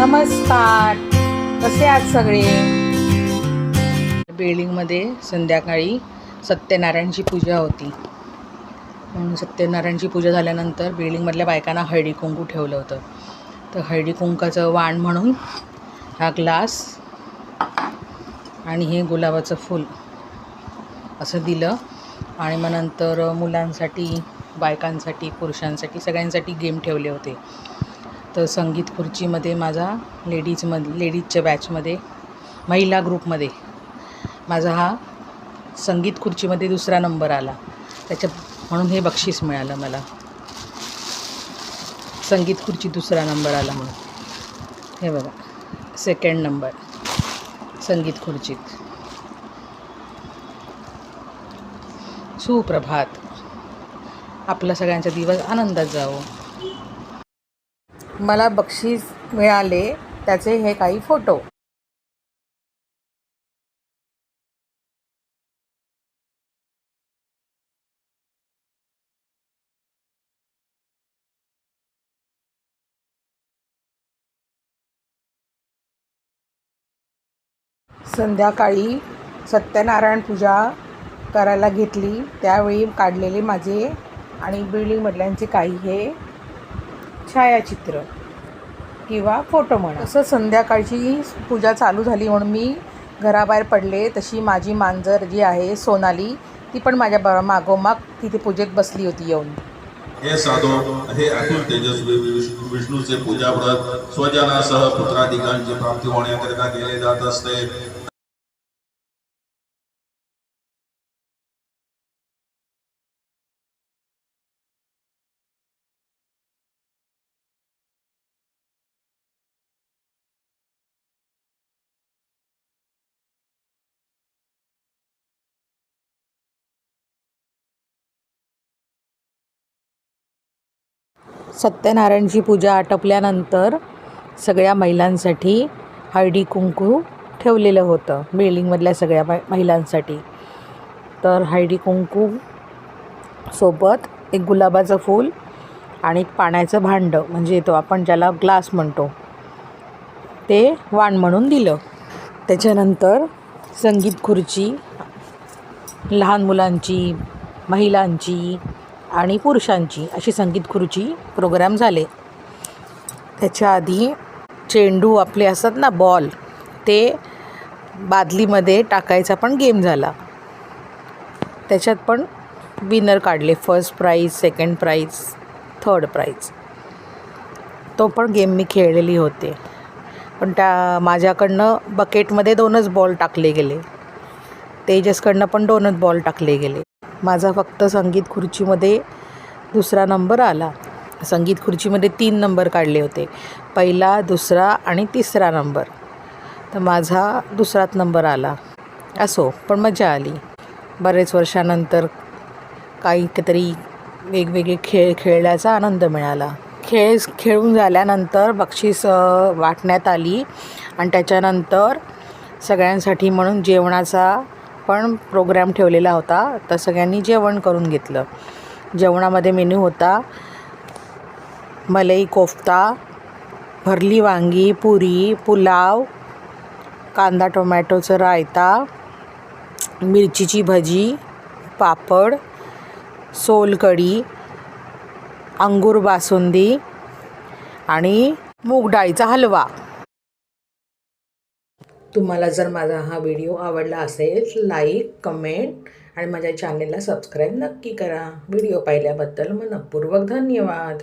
नमस्कार. कसे आहात सगळे? बिल्डिंगमध्ये संध्याकाळी सत्यनारायणची पूजा होती. म्हणून सत्यनारायणची पूजा झाल्यानंतर बिल्डिंगमधल्या बायकांना हळदी कुंकू ठेवलं होतं. तर हळदी कुंकाचं वाण म्हणून हा ग्लास आणि हे गुलाबाचं फूल असं दिलं. आणि मग नंतर मुलांसाठी बायकांसाठी पुरुषांसाठी सगळ्यांसाठी गेम ठेवले होते. तर संगीत खुर्चीमध्ये माझा लेडीजमध लेडीजच्या बॅचमध्ये महिला ग्रुपमध्ये माझा हा संगीत खुर्चीमध्ये दुसरा नंबर आला. त्याच्या म्हणून हे बक्षीस मिळालं मला. संगीत खुर्ची दुसरा नंबर आला म्हणून. हे बघा सेकंड नंबर संगीत खुर्चीत. सुप्रभात. आपला सगळ्यांचा दिवस आनंदात जावो. मला बक्षीस मिळाले त्याचे हे काही फोटो. संध्याकाळी सत्यनारायण पूजा करायला घेतली. त्यावेळी काढलेले माझे आणि बिल्डिंगमधल्यांचे काही हे छायाचित्र किंवा फोटो म्हणा. तसं संध्याकाळची पूजा चालू झाली म्हणून मी घराबाहेर पडले. तशी माझी मांजर जी आहे सोनाली ती पण माझ्या ब मागोमाग तिथे पूजेत बसली होती येऊन. हे साधो हे अतुल तेजस्वी विष्णू विष्णूचे पूजा व्रत स्वजनासह पुत्राधिकांची प्राप्ती होण्याकरिता केले जात असते. सत्यनारायणची पूजा आटपल्यानंतर सगळ्या महिलांसाठी हळदी कुंकू ठेवलेलं होतं बिल्डिंगमधल्या सगळ्या मै- महिलांसाठी. तर हळदी कुंकू सोबत एक गुलाबाचं फूल आणि एक पाण्याचं भांडं म्हणजे तो आपण ज्याला ग्लास म्हणतो ते वाण म्हणून दिलं. त्याच्यानंतर संगीत खुर्ची लहान मुलांची महिलांची आणि पुरुषांची अशी संगीत खुर्ची प्रोग्राम झाले. त्याच्या आधी चेंडू आपले असतात ना बॉल ते बादलीमध्ये टाकायचा पण गेम झाला. त्याच्यात पण विनर काढले first prize second prize third prize तो पण गेम मी खेळलेली होते. पण त्या माझ्याकडनं बकेटमध्ये दोनच बॉल टाकले गेले. तेजसकडनं पण दोनच बॉल टाकले गेले. माझा फक्त संगीत खुर्चीमध्ये दुसरा नंबर आला. संगीत खुर्चीमध्ये तीन नंबर काढले होते. पहिला दुसरा आणि तिसरा नंबर. तर माझा दुसराच नंबर आला. असो पण मजा आली. बरेच वर्षानंतर काहीतरी वेगवेगळे खेळ खेळल्याचा आनंद मिळाला. खेळ खेळून झाल्यानंतर बक्षीस वाटण्यात आली आणि त्याच्यानंतर सगळ्यांसाठी म्हणून जेवणाचा पण प्रोग्राम ठेवलेला होता तर सगळ्यांनी जेवण करून घेतलं. जेवणामध्ये मेन्यू होता मलई कोफ्ता भरली वांगी पुरी पुलाव कांदा टोमॅटोचं रायता मिरचीची भजी पापड सोलकढी अंगूर बासुंदी आणि मूग डाळीचा हलवा. तुम्हाला जर माझा हा व्हिडिओ आवडला असेल लाईक कमेंट आणि माझ्या चॅनेलला सबस्क्राईब नक्की करा. व्हिडिओ पाहिल्याबद्दल मनपूर्वक धन्यवाद.